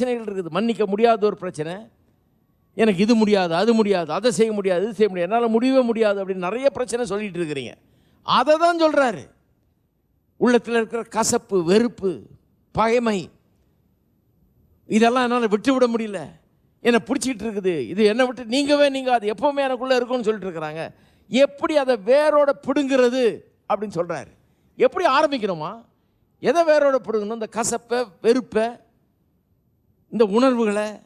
பிரச்சனைகள் இருக்குது. மன்னிக்க முடியாத ஒரு பிரச்சனை. எனக்கு இது முடியாது அது முடியாது அதை செய்ய முடியாது இது செய்ய முடியாது. என்னால் முடியவே முடியாது அப்படின்னு நிறைய பிரச்சனை சொல்லிட்டு இருக்கிறீங்க. அதை தான் சொல்கிறாரு உள்ளத்தில் இருக்கிற கசப்பு வெறுப்பு பகைமை இதெல்லாம் என்னால் விட்டு விட முடியல. என்னை பிடிச்சிக்கிட்டு இருக்குது. இது என்னை விட்டு நீங்கவே நீங்கள் அது எப்போவுமே எனக்குள்ளே இருக்கும்னு சொல்லிட்டு இருக்கிறாங்க. எப்படி அதை வேரோட பிடுங்கிறது அப்படின்னு சொல்கிறாரு எப்படி ஆரம்பிக்கணுமா? எதை வேரோட பிடுங்கணும்? இந்த கசப்பை வெறுப்பை இந்த உணர்வுகளை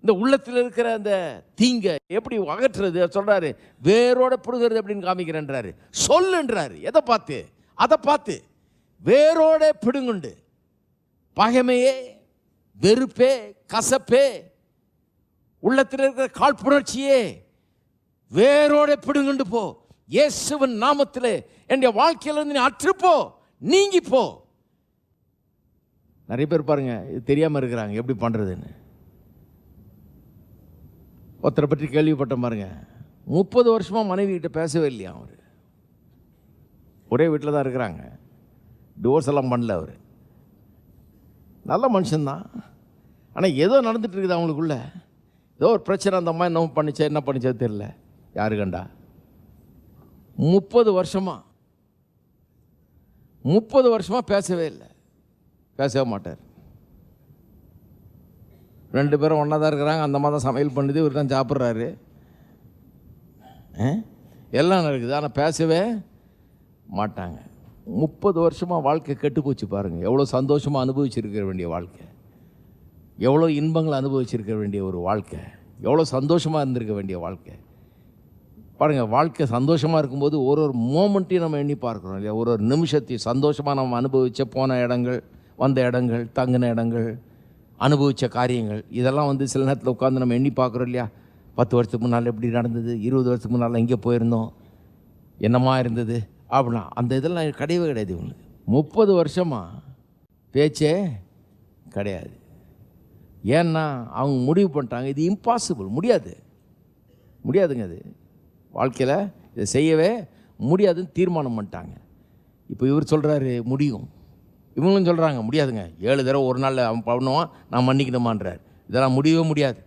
இந்த உள்ளத்தில் இருக்கிற அந்த தீங்க எப்படி அகற்றுறது? சொல்கிறாரு வேரோட பிடுங்கிறது அப்படின்னு காமிக்கிறேன்றாரு. சொல்லுன்றாரு. எதை பார்த்து? அதை பார்த்து. வேரோட பிடுங்குண்டு. பகைமையே வெறுப்பே கசப்பே உள்ளத்தில் இருக்கிற காழ்ப்புணர்ச்சியே வேரோட பிடுங்குண்டு போ. இயேசுவன் நாமத்தில் என்னுடைய வாழ்க்கையிலிருந்து நீ அற்றுப்போ நீங்கி போ. நிறைய பேர் பாருங்க இது தெரியாமல் இருக்கிறாங்க எப்படி பண்ணுறதுன்னு ஒருத்தரை பற்றி கேள்விப்பட்ட பாருங்க முப்பது வருஷமாக மனைவி கிட்ட பேசவே இல்லையா அவர்? ஒரே வீட்டில் தான் இருக்கிறாங்க. டிவோர்ஸ் எல்லாம் பண்ணல அவர். நல்ல மனுஷன்தான் ஆனால் ஏதோ நடந்துட்டு இருக்குது அவங்களுக்குள்ள. ஏதோ ஒரு பிரச்சனை அந்த அம்மா என்ன பண்ணிச்சா என்ன பண்ணிச்சா தெரியல. யாரு கண்டா? முப்பது வருஷமாக முப்பது வருஷமாக பேசவே இல்லை. பேசவே மாட்டார். ரெண்டு பேரும் ஒன்றா தான் இருக்கிறாங்க அந்த மாதிரி தான் சமையல் பண்ணுது இவர் தான் சாப்பிட்றாரு. எல்லாம் நடக்குது ஆனால் பேசவே மாட்டாங்க. முப்பது வருஷமாக வாழ்க்கை கெட்டு போச்சு பாருங்கள் எவ்வளோ சந்தோஷமாக அனுபவிச்சிருக்க வேண்டிய வாழ்க்கை. எவ்வளோ இன்பங்களை அனுபவிச்சிருக்க வேண்டிய ஒரு வாழ்க்கை. எவ்வளோ சந்தோஷமாக இருந்திருக்க வேண்டிய வாழ்க்கை. பாருங்கள் வாழ்க்கை சந்தோஷமாக இருக்கும்போது ஒரு ஒரு மூமெண்ட்டையும் நம்ம எண்ணி பார்க்குறோம் இல்லையா? ஒரு ஒரு நிமிஷத்தையும் சந்தோஷமாக நம்ம அனுபவித்த போன இடங்கள் வந்த இடங்கள் தங்கின இடங்கள் அனுபவித்த காரியங்கள் இதெல்லாம் வந்து சில நேரத்தில் உட்காந்து நம்ம எண்ணி பார்க்குறோம் இல்லையா? பத்து வருஷத்துக்கு முன்னால் எப்படி நடந்தது? இருபது வருஷத்துக்கு முன்னால் எங்கே போயிருந்தோம்? என்னமா இருந்தது? அப்படின்னா அந்த இதெல்லாம் கிடையவே கிடையாது இவங்களுக்கு. முப்பது வருஷமாக பேச்சே கிடையாது. ஏன்னா அவங்க முடிவு பண்ணிட்டாங்க. இது இம்பாசிபிள் முடியாது. முடியாதுங்க அது. வாழ்க்கையில் இதை செய்யவே முடியாதுன்னு தீர்மானம் பண்ணிட்டாங்க. இப்போ இவர் சொல்கிறாரு முடியும். இவங்களும் சொல்கிறாங்க முடியாதுங்க. ஏழு தடவை ஒரு நாளில் அவன் பண்ணுவான் நான் மன்னிக்கணுமான்றார். இதெல்லாம் முடியவே முடியாது.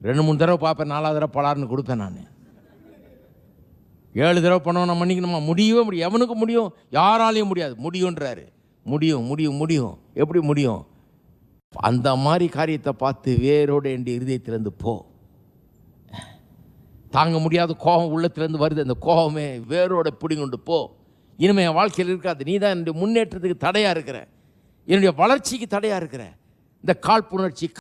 ரெண்டு மூணு தடவை பார்ப்பேன் நாலாவது தடவை பலார்னு கொடுப்பேன் நான். ஏழு தடவை பண்ணுவோம் நான் மன்னிக்கணுமா? முடியவே முடியும் எவனுக்கு முடியும்? யாராலையும் முடியாது. முடியுன்றாரு முடியும் முடியும் முடியும். எப்படி முடியும்? அந்த மாதிரி காரியத்தை பார்த்து வேரோடு என் இருதயத்திலேருந்து போ. தாங்க முடியாத கோபம் உள்ளத்துலேருந்து வருது. அந்த கோபமே வேரோட பிடிங்கொண்டு போ. இனிமே என் வாழ்க்கையில் இருக்காது. நீ தான் என்னுடைய முன்னேற்றத்துக்கு தடையாக இருக்கிற. என்னுடைய வளர்ச்சிக்கு தடையாக இருக்கிற. இந்த காழ்ப்புணர்ச்சி